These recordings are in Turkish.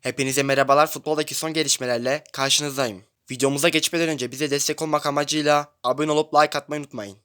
Hepinize merhabalar futboldaki son gelişmelerle karşınızdayım. Videomuza geçmeden önce bize destek olmak amacıyla abone olup like atmayı unutmayın.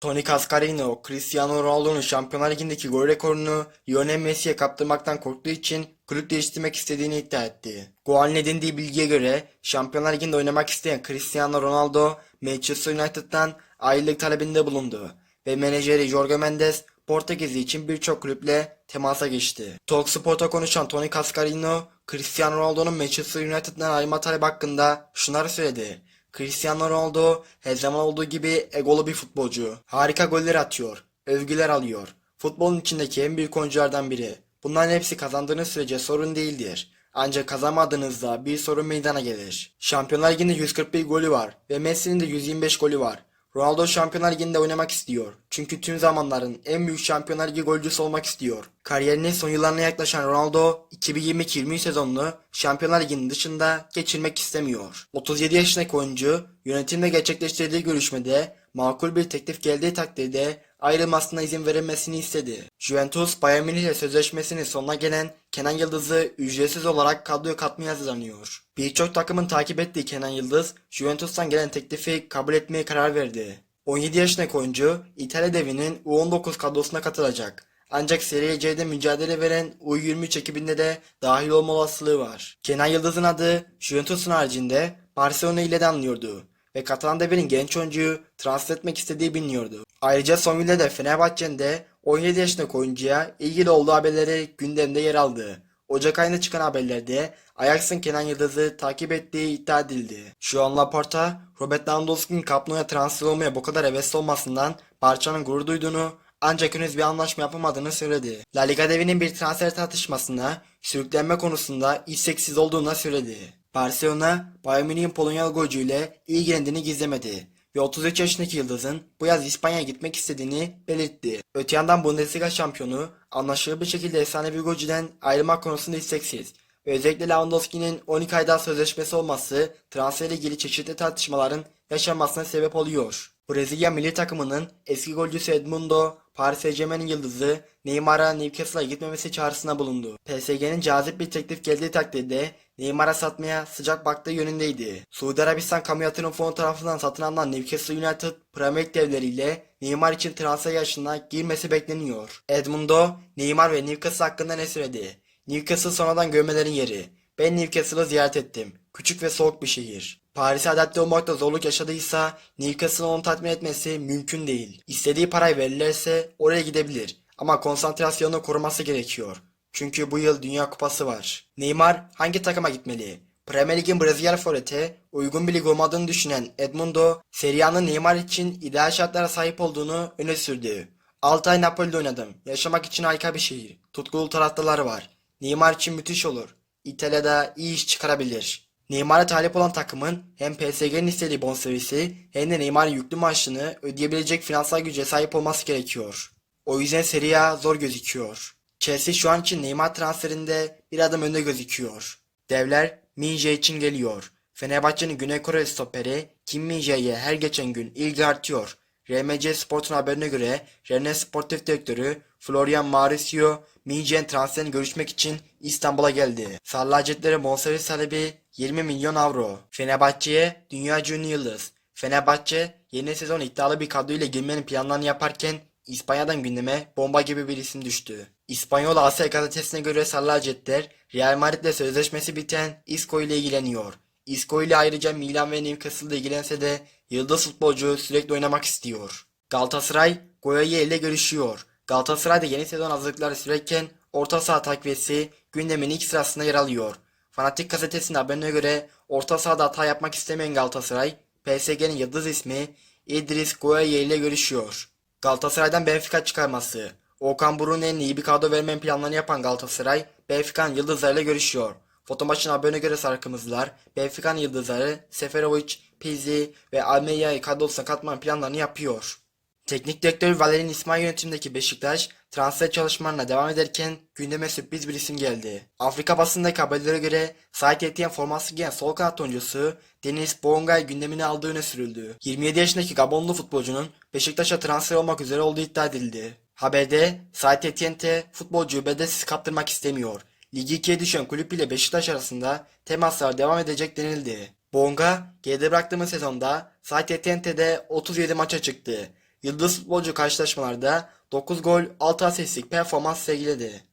Toni Cascarino, Cristiano Ronaldo'nun Şampiyonlar Ligi'ndeki gol rekorunu Lionel Messi'ye kaptırmaktan korktuğu için kulüp değiştirmek istediğini iddia etti. Goal'in edindiği bilgiye göre Şampiyonlar Ligi'nde oynamak isteyen Cristiano Ronaldo, Manchester United'dan ayrılık talebinde bulundu ve menajeri Jorge Mendes Portekizli için birçok kulüple temasa geçti. Talksport'a konuşan Toni Cascarino, Cristiano Ronaldo'nun Manchester United'dan ayrılma talebi hakkında şunları söyledi. Cristiano Ronaldo her zaman olduğu gibi egolu bir futbolcu. Harika goller atıyor, övgüler alıyor. Futbolun içindeki en büyük oyunculardan biri. Bunların hepsi kazandığınız sürece sorun değildir. Ancak kazanmadığınızda bir sorun meydana gelir. Şampiyonlar Ligi'nde 141 golü var ve Messi'nin de 125 golü var. Ronaldo Şampiyonlar Ligi'nde oynamak istiyor. Çünkü tüm zamanların en büyük Şampiyonlar Ligi golcüsü olmak istiyor. Kariyerinin son yıllarına yaklaşan Ronaldo 2022-23 sezonunu Şampiyonlar Ligi'nin dışında geçirmek istemiyor. 37 yaşındaki oyuncu yönetimle gerçekleştirdiği görüşmede makul bir teklif geldiği takdirde ayrılmasına izin verilmesini istedi. Juventus Bayern Münih ile sözleşmesinin sonuna gelen Kenan Yıldız'ı ücretsiz olarak kadroya katmaya hazırlanıyor. Birçok takımın takip ettiği Kenan Yıldız, Juventus'tan gelen teklifi kabul etmeye karar verdi. 17 yaşındaki oyuncu İtalya devinin U19 kadrosuna katılacak. Ancak Serie C'de mücadele veren U23 ekibinde de dahil olma olasılığı var. Kenan Yıldız'ın adı Juventus'un haricinde Barcelona ile de anlıyordu ve Katalan devinin genç oyuncuyu transfer etmek istediği biliniyordu. Ayrıca son günlerde Fenerbahçe'nin de 17 yaşındaki oyuncuya ilgili olduğu haberleri gündemde yer aldı. Ocak ayında çıkan haberlerde Ajax'ın Kenan Yıldız'ı takip ettiği iddia edildi. Şu an Laporta, Robert Lewandowski'nin Nou'ya transfer olmaya bu kadar hevesli olmasından Barça'nın gurur duyduğunu ancak henüz bir anlaşma yapamadığını söyledi. La Liga devinin bir transfer tartışmasına sürüklenme konusunda isteksiz olduğunu söyledi. Barcelona, Bayern Münih'in Polonyalı golcüyle ilgilendiğini gizlemedi ve 33 yaşındaki Yıldız'ın bu yaz İspanya'ya gitmek istediğini belirtti. Öte yandan Bundesliga şampiyonu anlaşılır bir şekilde efsane bir golcüden ayrılmak konusunda isteksiz ve özellikle Lewandowski'nin 12 aydan sözleşmesi olması transferle ilgili çeşitli tartışmaların yaşanmasına sebep oluyor. Brezilya milli takımının eski golcüsü Edmundo, Paris Saint-Germain'in yıldızı Neymar'a Newcastle'a gitmemesi çağrısına bulundu. PSG'nin cazip bir teklif geldiği takdirde Neymar'a satmaya sıcak baktığı yönündeydi. Suudi Arabistan Kamu Yatırım Fonu tarafından satın alınan Newcastle United Premier League devleriyle Neymar için transfer yarışına girmesi bekleniyor. Edmundo, Neymar ve Newcastle hakkında ne söyledi? Newcastle sonradan görmelerin yeri. Ben Newcastle'ı ziyaret ettim. Küçük ve soğuk bir şehir. Paris'e adapte olmakta zorluk yaşadıysa Newcastle'ın onu tatmin etmesi mümkün değil. İstediği parayı verirlerse oraya gidebilir. Ama konsantrasyonunu koruması gerekiyor. Çünkü bu yıl Dünya Kupası var. Neymar hangi takıma gitmeli? Premier Lig'in Brezilya forvete uygun bir lig olmadığını düşünen Edmundo, Serie A'nın Neymar için ideal şartlara sahip olduğunu öne sürdü. 6 ay Napoli'de oynadım. Yaşamak için harika bir şehir. Tutkulu taraftarları var. Neymar için müthiş olur. İtalya'da iyi iş çıkarabilir. Neymar'a talip olan takımın hem PSG'nin istediği bonservisi hem de Neymar'ın yüklü maaşını ödeyebilecek finansal güce sahip olması gerekiyor. O yüzden Serie A zor gözüküyor. Chelsea şu an için Neymar transferinde bir adım önde gözüküyor. Devler Minje için geliyor. Fenerbahçe'nin Güney Kore stoperi Kim Minje'ye her geçen gün ilgi artıyor. RMC Sport'un haberine göre Rennes Sportif Direktörü Florian Mauricio Minje'nin transferini görüşmek için İstanbul'a geldi. Sarı lacivertlere bonservis talebi 20 milyon avro. Fenerbahçe'ye dünyaca ünlü yıldız. Fenerbahçe yeni sezon iddialı bir kadroyla girmenin planlarını yaparken İspanya'dan gündeme bomba gibi bir isim düştü. İspanyol Asya gazetesine göre Sarı lacivertler Real Madrid'le sözleşmesi biten Isco ile ilgileniyor. Isco ile ayrıca Milan ve Newcastle'da ilgilense de yıldız futbolcu sürekli oynamak istiyor. Galatasaray Goya'yı ile görüşüyor. Galatasaray'da yeni sezon hazırlıkları sürerken orta saha takviyesi gündemin ilk sırasında yer alıyor. Fanatik gazetesinin haberine göre orta sahada hata yapmak istemeyen Galatasaray, PSG'nin yıldız ismi İdris Goya ile görüşüyor. Galatasaray'dan Benfica çıkarması. Okan Buruk'un en iyi bir kadro vermenin planlarını yapan Galatasaray, Benfica'nın yıldızlarıyla görüşüyor. Foto maçın haberine göre sarı kırmızılar, Benfica'nın yıldızları Seferovic, Pizzi ve Almeya'yı kadrosuna katmanın planlarını yapıyor. Teknik direktör Valerian İsmail yönetimindeki Beşiktaş transfer çalışmalarına devam ederken gündeme sürpriz bir isim geldi. Afrika basındaki haberlere göre Saint Etienne forması giyen sol kanat oyuncusu Deniz Bongay gündemine aldığı öne sürüldü. 27 yaşındaki Gabonlu futbolcunun Beşiktaş'a transfer olmak üzere olduğu iddia edildi. Haberde Saint Etienne futbolcuyu bedelsiz kaptırmak istemiyor. Ligi 2'ye düşen kulüp ile Beşiktaş arasında temaslar devam edecek denildi. Bonga, geride bıraktığımız sezonda Saite Tente'de 37 maça çıktı. Yıldız futbolcu karşılaşmalarda 9 gol 6 asistlik performans sergiledi.